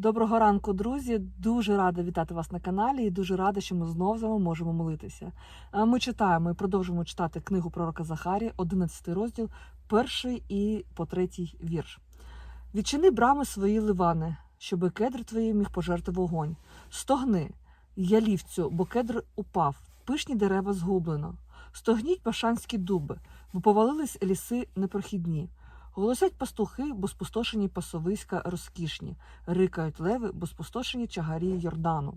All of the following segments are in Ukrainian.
Доброго ранку, друзі! Дуже рада вітати вас на каналі і дуже рада, що ми знов з вами можемо молитися. Ми читаємо і продовжуємо читати книгу пророка Захарі, 11 розділ, перший і по третій вірш. Відчини брами свої ливани, щоби кедр твої міг пожерти вогонь. Стогни, ялівцю, бо кедр упав, пишні дерева згублено. Стогніть пашанські дуби, бо повалились ліси непрохідні. Голосять пастухи, бо спустошені пасовиська розкішні, рикають леви, бо спустошені чагарі Йордану.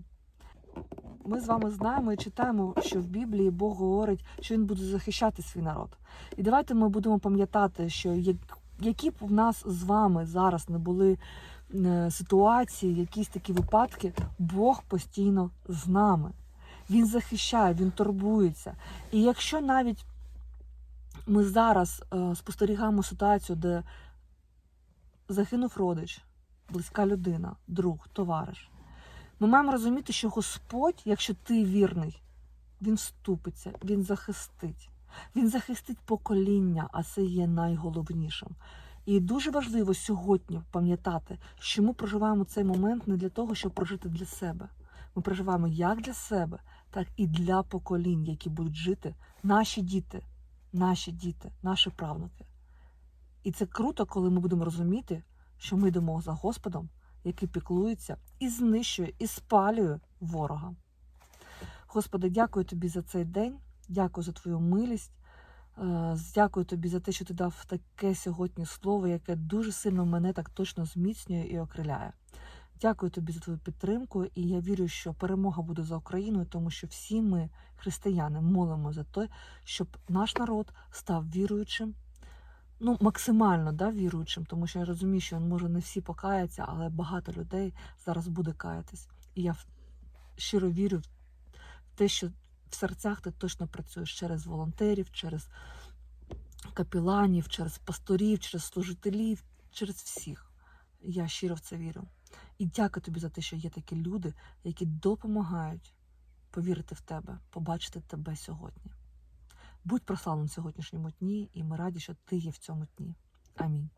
Ми з вами знаємо і читаємо, що в Біблії Бог говорить, що він буде захищати свій народ. І давайте ми будемо пам'ятати, що які б в нас з вами зараз не були е, ситуації, якісь такі випадки, Бог постійно з нами. Він захищає, він турбується. І якщо навіть ми зараз е, спостерігаємо ситуацію, де загинув родич, близька людина, друг, товариш. Ми маємо розуміти, що Господь, якщо ти вірний, Він вступиться, Він захистить. Він захистить покоління, а це є найголовнішим. І дуже важливо сьогодні пам'ятати, що ми проживаємо цей момент не для того, щоб прожити для себе. Ми проживаємо як для себе, так і для поколінь, які будуть жити наші діти, наші діти, наші правнуки. І це круто, коли ми будемо розуміти, що ми йдемо за Господом, який піклується і знищує, і спалює ворога. Господи, дякую тобі за цей день, дякую за твою милість. е, Дякую тобі за те, що ти дав таке сьогодні слово, яке дуже сильно мене так точно зміцнює і окриляє. Дякую тобі за твою підтримку, і я вірю, що перемога буде за Україною, тому що всі ми, християни, молимо за те, щоб наш народ став віруючим, ну максимально да, віруючим, тому що я розумію, що може не всі покаяться, але багато людей зараз буде каятись. І я щиро вірю в те, що в серцях ти точно працюєш через волонтерів, через капіланів, через пасторів, через служителів, через всіх. Я щиро в це вірю. І дякую тобі за те, що є такі люди, які допомагають повірити в тебе, побачити тебе сьогодні. Будь прославленим в сьогоднішньому дні, і ми раді, що ти є в цьому дні. Амінь.